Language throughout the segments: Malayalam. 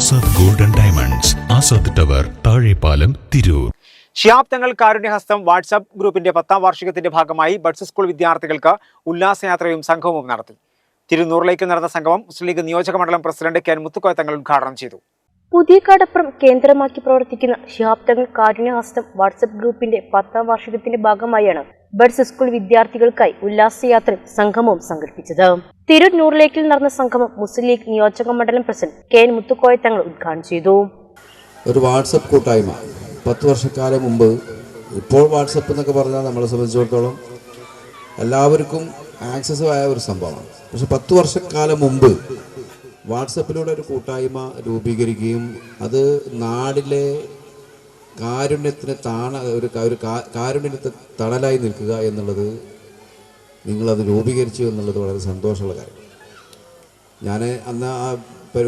Azad golden diamonds Azad tower Thazhepalam Tirur Shihab Thangal Karunyahastham WhatsApp ഗ്രൂപ്പിന്റെ പത്താം വാർഷികത്തിന്റെ ഭാഗമായി ബഡ്സ് സ്കൂൾ വിദ്യാർത്ഥികൾക്ക് ഉല്ലാസയാത്രയും സംഘവും നടത്തി. തിരുനൂറിലേക്ക് നടന്ന സംഗമം മുസ്ലിം ലീഗ് നിയോജക മണ്ഡലം പ്രസിഡന്റ് കെ മുത്തുക്കോയ തങ്ങൾ ഉദ്ഘാടനം ചെയ്തു. പുതിയ കടപ്പുറം കേന്ദ്രമാക്കി പ്രവർത്തിക്കുന്ന ഷിഹാബ് തങ്ങൾ കാരുണ്യഹസ്തം വാട്സപ്പ് ഗ്രൂപ്പിന്റെ പത്താം വാർഷികത്തിന്റെ ഭാഗമായാണ് ബഡ്സ് സ്കൂൾ വിദ്യാർത്ഥികൾക്കായി ഉല്ലാസയാത്രയും സംഗമവും സംഘടിപ്പിച്ചത്. തിരൂർ നൂറിലേക്കിൽ നടന്ന സംഗമം മുസ്ലിം ലീഗ് നിയോജക മണ്ഡലം president K N Muthukoya Thangal ഉദ്ഘാടനം ചെയ്തു. ഒരു വാട്സപ്പ് കൂട്ടായ്മ. പത്ത് വർഷക്കാലം മുമ്പ് ഇപ്പോൾ വാട്സപ്പ് എന്നൊക്കെ പറഞ്ഞാൽ നമ്മളെ സംബന്ധിച്ചിടത്തോളം എല്ലാവർക്കും ആക്സസ് ആയ ഒരു സംഭവമാണ്. പക്ഷെ പത്ത് വർഷക്കാലം മുമ്പ് വാട്സപ്പിലൂടെ ഒരു കൂട്ടായ്മ രൂപീകരിക്കുകയും അത് നാടിലെ കാരുണ്യത്തിന് താണ ഒരു ഒരു കാരുണ്യത്തിന് തണലായി നിൽക്കുക എന്നുള്ളത് നിങ്ങളത് രൂപീകരിച്ചു എന്നുള്ളത് വളരെ സന്തോഷമുള്ള കാര്യം. ഞാൻ അന്ന് ആ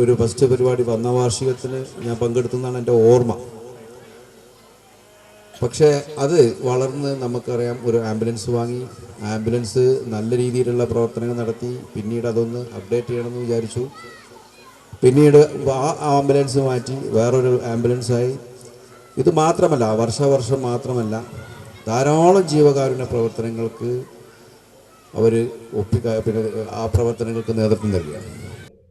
ഒരു ഫസ്റ്റ് പരിപാടി വന്ന വാർഷികത്തിന് ഞാൻ പങ്കെടുത്തെന്നാണ് എന്റെ ഓർമ്മ. പക്ഷേ അത് വളർന്ന് നമുക്കറിയാം ഒരു ആംബുലൻസ് വാങ്ങി ആംബുലൻസ് നല്ല രീതിയിലുള്ള പ്രവർത്തനങ്ങൾ നടത്തി പിന്നീട് അതൊന്ന് അപ്ഡേറ്റ് ചെയ്യണമെന്ന് വിചാരിച്ചു. പിന്നീട് ആ ആംബുലൻസ് മാറ്റി വേറൊരു ആംബുലൻസായി ഇത് മാത്രമല്ല വർഷവർഷം മാത്രമല്ല ധാരാളം ജീവകാരുണ്യ പ്രവർത്തനങ്ങൾക്ക് അവർ ഒപ്പിക്ക പിന്നെ ആ പ്രവർത്തനങ്ങൾക്ക് നേതൃത്വം നൽകുകയാണ്.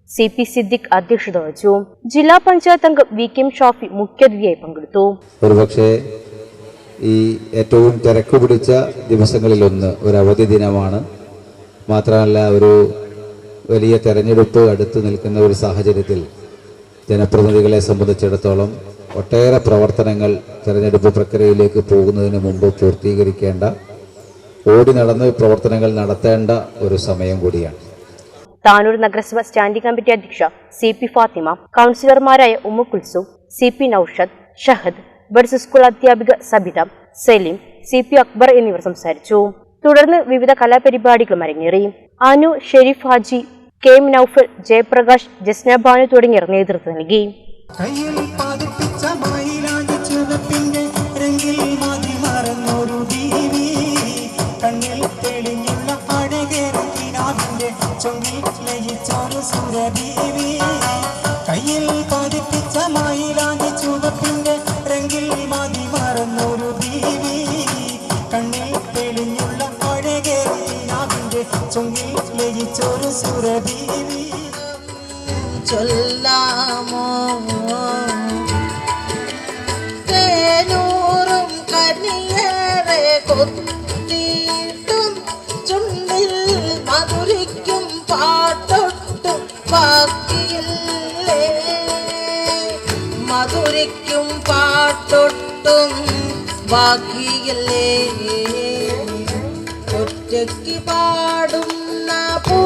സി പി സിദ്ദിഖ് അധ്യക്ഷത വഹിച്ചു. ജില്ലാ പഞ്ചായത്ത് അംഗം വി കെ എം ഷാഫി മുഖ്യാതിഥിയായി പങ്കെടുത്തു. ഒരുപക്ഷെ ഈ ഏറ്റവും തിരക്ക് പിടിച്ച ദിവസങ്ങളിലൊന്ന് ഒരു അവധി ദിനമാണ്. മാത്രമല്ല ഒരു വലിയ തെരഞ്ഞെടുപ്പ് അടുത്ത് നിൽക്കുന്ന ഒരു സാഹചര്യത്തിൽ ജനപ്രതിനിധികളെ സംബന്ധിച്ചിടത്തോളം ഒട്ടേറെ പ്രവർത്തനങ്ങൾ തെരഞ്ഞെടുപ്പ് പ്രക്രിയയിലേക്ക് പോകുന്നതിന് മുമ്പ് പൂർത്തീകരിക്കേണ്ട ഓടി നടന്ന് പ്രവർത്തനങ്ങൾ നടത്തേണ്ട ഒരു സമയം കൂടിയാണ്. താനൂർ നഗരസഭ സ്റ്റാൻഡിംഗ് കമ്മിറ്റി അധ്യക്ഷ സി പി ഫാത്തിമ കൗൺസിലർമാരായ Ummu Kulsu C P Noushad Shahad buds school അധ്യാപിക സബിത സലീം സി പി അക്ബർ എന്നിവർ സംസാരിച്ചു. തുടർന്ന് വിവിധ കലാപരിപാടികളും അരങ്ങേറി. അനു ഷെരീഫ് ഹാജി കെ എം നൌഫൽ ജയപ്രകാശ് ജസ്ന ബാനു തുടങ്ങിയവർ നേതൃത്വം നൽകി. കയ്യിൽ പതിപ്പിച്ച മയിലാഞ്ചി ചുവപ്പിന്റെ രംഗിൽ മതി മറന്നൊരു ദീവി. കണ്ണിൽ തെളിഞ്ഞുള്ള അഴകേറിനാവിന്റെ ചൊങ്കിൽ ലയിച്ചൊരു സുരദീവി. കയ്യിൽ പതിപ്പിച്ച മയിലാഞ്ചി ചുവപ്പിന്റെ രംഗിൽ മതി മറന്നൊരു ദീവി. കണ്ണിൽ തെളിഞ്ഞുള്ള അഴകേറിനാവിന്റെ ചൊങ്കിൽ ലയിച്ചൊരു സുരദീവി. ചൊല്ലാമോ കൊത്തിയിട്ടും ചുണ്ടിൽ മധുരിക്കും പാട്ടൊട്ടും ബാക്കിയില്ലേ മധുരിക്കും പാട്ടൊട്ടും ബാക്കിയില്ലേ ഒറ്റയ്ക്ക് പാടുന്ന പൂ